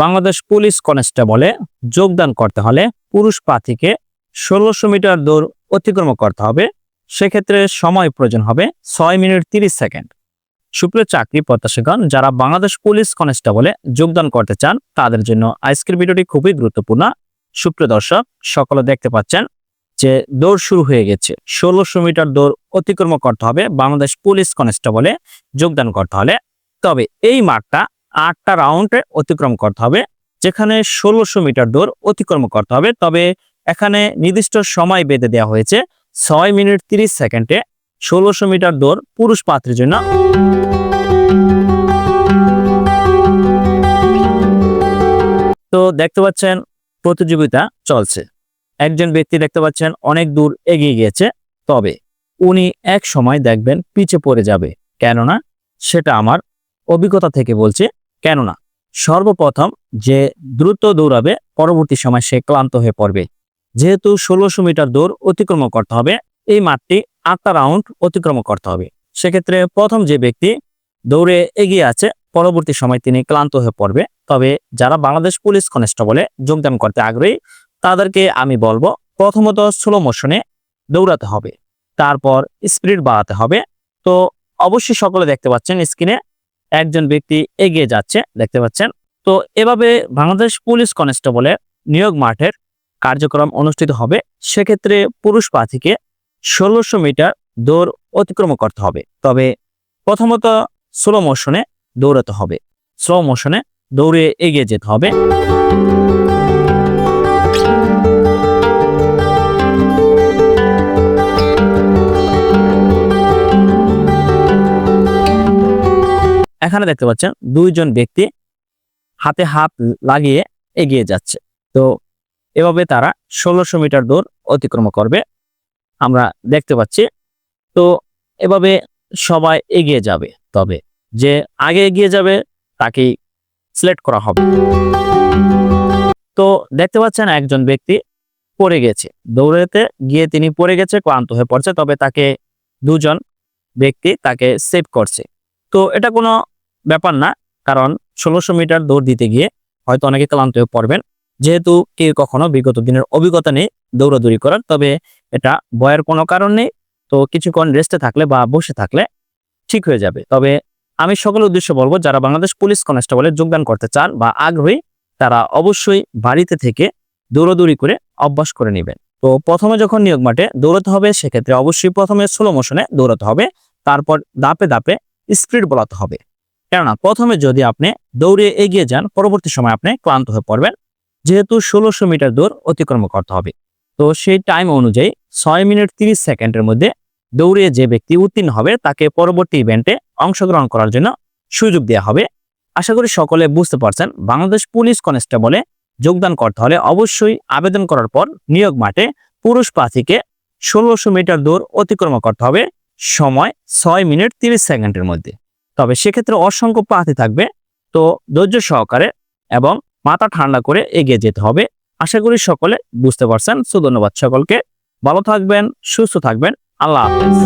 Bangladesh police কনস্টেবলে যোগদান করতে হলে পুরুষ প্রার্থীকে ষোলোশো মিটার দৌড় অতিক্রম করতে হবে। সেক্ষেত্রে সময় প্রয়োজন হবে ছয় মিনিট তিরিশ সেকেন্ড। সুপ্রিয় চাকরি প্রত্যাশীগণ, যারা বাংলাদেশ পুলিশ কনস্টেবলে যোগদান করতে চান, তাদের জন্য আজকের ভিডিওটি খুবই গুরুত্বপূর্ণ। সুপ্রিয় দর্শক, সকলে দেখতে পাচ্ছেন যে দৌড় শুরু হয়ে গেছে। ষোলোশো মিটার দৌড় অতিক্রম করতে হবে বাংলাদেশ পুলিশ কনস্টেবলে যোগদান করতে হলে। তবে এই মাঠটা আটটা রাউন্ডে অতিক্রম করতে হবে, যেখানে ষোলোশো মিটার দৌড় অতিক্রম করতে হবে। তবে এখানে নির্দিষ্ট সময় বেঁধে দেওয়া হয়েছে, ছয় মিনিট তিরিশ সেকেন্ডে ষোলোশো মিটার দৌড় পুরুষ পাত্রের জন্য। তো দেখতে পাচ্ছেন, প্রতিযোগিতা চলছে। একজন ব্যক্তি দেখতে পাচ্ছেন, অনেক দূর এগিয়ে গিয়েছে, তবে উনি এক সময় দেখবেন পিছে পড়ে যাবে। কেননা সেটা আমার অভিজ্ঞতা থেকে বলছে কেননা সর্বপ্রথম যে দ্রুত দৌড়াবে, পরবর্তী সময় সে ক্লান্ত হয়ে পড়বে। যেহেতু ষোলোশো মিটার দৌড় অতিক্রম করতে হবে, এই মাঠটি আটটা রাউন্ড অতিক্রম করতে হবে। সেক্ষেত্রে প্রথম যে ব্যক্তি দৌড়ে এগিয়ে আছে, পরবর্তী সময় তিনি ক্লান্ত হয়ে পড়বে। তবে যারা বাংলাদেশ পুলিশ কনস্টেবলে যোগদান করতে আগ্রহী, তাদেরকে আমি বলব প্রথমত স্লো মোশনে দৌড়াতে হবে। তারপর স্পিড বাড়াতে হবে। তো অবশ্যই সকলে দেখতে পাচ্ছেন স্ক্রিনে একজন ব্যক্তি এগিয়ে যাচ্ছে, দেখতে পাচ্ছেন। তো এভাবে বাংলাদেশ পুলিশ কনস্টেবলের নিয়োগ মাঠের কার্যক্রম অনুষ্ঠিত হবে। সেক্ষেত্রে পুরুষ প্রার্থীকে ষোলোশো মিটার দৌড় অতিক্রম করতে হবে। তবে প্রথমত স্লো মোশনে দৌড়াতে হবে। স্লো মোশনে দৌড়ে এগিয়ে যেতে হবে। এখানে দেখতে পাচ্ছেন দুইজন ব্যক্তি হাতে হাত লাগিয়ে এগিয়ে যাচ্ছে। তো এভাবে তারা ষোলোশো মিটার দূর অতিক্রম করবে। আমরা দেখতে পাচ্ছি। তো এভাবে সবাই এগিয়ে যাবে। তবে যে আগে এগিয়ে যাবে তাকেই সিলেক্ট করা হবে। তো দেখতে পাচ্ছেন একজন ব্যক্তি পড়ে গেছে। দৌড়েতে গিয়ে তিনি পড়ে গেছে, ক্লান্ত হয়ে পড়ছে, তবে তাকে দুজন ব্যক্তি তাকে সেভ করছে। তো এটা কোনো ব্যাপার না, কারণ ষোলোশো মিটার দৌড় দিতে গিয়ে হয়তো অনেকে ক্লান্ত হয়ে পড়বেন। যেহেতু কেউ কখনো বিগত দিনের অভিজ্ঞতা নেই দৌড়াদৌড়ি করার, তবে এটা ভয়ের কোনো কারণ নেই। তো কিছুক্ষণ রেস্টে থাকলে বা বসে থাকলে ঠিক হয়ে যাবে। তবে আমি সকল উদ্দেশ্য বলব, যারা বাংলাদেশ পুলিশ কনস্টেবলে যোগদান করতে চান বা আগ্রহী, তারা অবশ্যই বাড়িতে থেকে দৌড়াদৌড়ি করে অভ্যাস করে নেবেন। তো প্রথমে যখন নিয়োগ মাঠে দৌড়াতে হবে, সেক্ষেত্রে অবশ্যই প্রথমে স্লো মোশনে দৌড়াতে হবে। তারপর দাপে দাপে স্পিড বলাতে হবে। কেননা প্রথমে যদি আপনি দৌড়ে এগিয়ে যান, পরবর্তী সময় আপনি ক্লান্ত হয়ে পড়বেন। যেহেতু ষোলোশো মিটার দৌড় অতিক্রম করতে হবে। তো সেই টাইম অনুযায়ী ছয় মিনিট তিরিশ সেকেন্ডের মধ্যে দৌড়ে যে ব্যক্তি উত্তীর্ণ হবে, তাকে পরবর্তী ইভেন্টে অংশগ্রহণ করার জন্য সুযোগ দেওয়া হবে। আশা করি সকলে বুঝতে পারছেন, বাংলাদেশ পুলিশ কনস্টেবলে যোগদান করতে হলে অবশ্যই আবেদন করার পর নিয়োগ মাঠে পুরুষ প্রার্থীকে ষোলোশো মিটার দৌড় অতিক্রম করতে হবে। সময় ছয় মিনিট তিরিশ সেকেন্ডের মধ্যে। তবে সেক্ষেত্রে অসংখ্য প্রার্থী থাকবে। তো ধৈর্য সহকারে এবং মাথা ঠান্ডা করে এগিয়ে যেতে হবে। আশা করি সকলে বুঝতে পারছেন। সো ধন্যবাদ সকলকে। ভালো থাকবেন, সুস্থ থাকবেন। আল্লাহ হাফেজ।